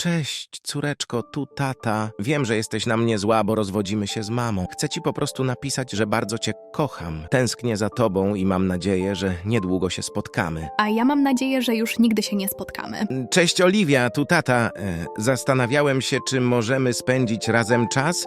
Cześć, córeczko, tu tata. Wiem, że jesteś na mnie zła, bo rozwodzimy się z mamą. Chcę ci po prostu napisać, że bardzo cię kocham. Tęsknię za tobą i mam nadzieję, że niedługo się spotkamy. A ja mam nadzieję, że już nigdy się nie spotkamy. Cześć, Oliwia, tu tata. E, Zastanawiałem się, czy możemy spędzić razem czas.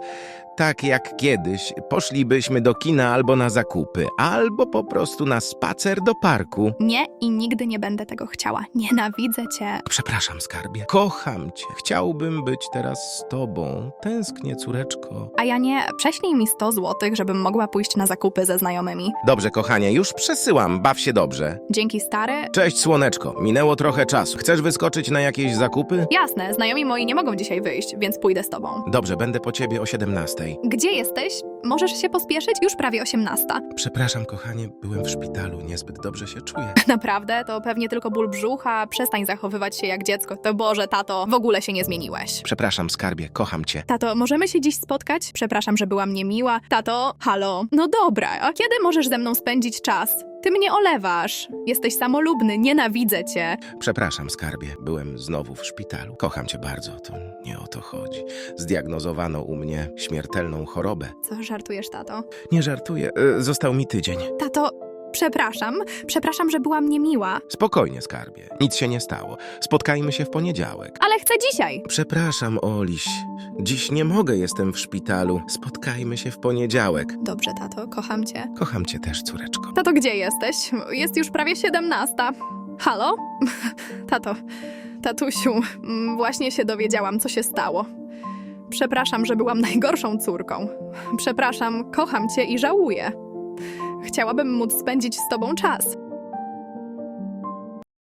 Tak jak kiedyś, poszlibyśmy do kina albo na zakupy, albo po prostu na spacer do parku. Nie i nigdy nie będę tego chciała. Nienawidzę cię. Przepraszam, skarbie. Kocham cię. Chciałbym być teraz z tobą. Tęsknię, córeczko. A ja nie, prześlij mi 100 złotych, żebym mogła pójść na zakupy ze znajomymi. Dobrze, kochanie, już przesyłam. Baw się dobrze. Dzięki stary. Cześć, słoneczko. Minęło trochę czasu. Chcesz wyskoczyć na jakieś zakupy? Jasne, znajomi moi nie mogą dzisiaj wyjść, więc pójdę z tobą. Dobrze, będę po ciebie o 17. Gdzie jesteś? Możesz się pospieszyć? Już prawie 18. Przepraszam, kochanie, byłem w szpitalu. Niezbyt dobrze się czuję. Naprawdę? To pewnie tylko ból brzucha. Przestań zachowywać się jak dziecko. To Boże, tato, w ogóle się nie zmieniłeś. Przepraszam, skarbie, kocham cię. Tato, możemy się dziś spotkać? Przepraszam, że byłam niemiła. Tato, halo. No dobra, a kiedy możesz ze mną spędzić czas? Ty mnie olewasz. Jesteś samolubny, nienawidzę cię. Przepraszam, skarbie, byłem znowu w szpitalu. Kocham cię bardzo, to nie o to chodzi. Zdiagnozowano u mnie śmiertelną chorobę. Co, żartujesz, tato? Nie żartuję, e, został mi tydzień. Tato, przepraszam. Przepraszam, że byłam niemiła. Spokojnie, skarbie, nic się nie stało. Spotkajmy się w poniedziałek. Ale chcę dzisiaj. Przepraszam, Oliś. Dziś nie mogę, jestem w szpitalu. Spotkajmy się w poniedziałek. Dobrze, tato, kocham cię. Kocham cię też, córeczko. Tato, gdzie jesteś? Jest już prawie 17. Halo? Tato, tatusiu, mm, właśnie się dowiedziałam, co się stało. Przepraszam, że byłam najgorszą córką. Przepraszam, kocham cię i żałuję. Chciałabym móc spędzić z tobą czas.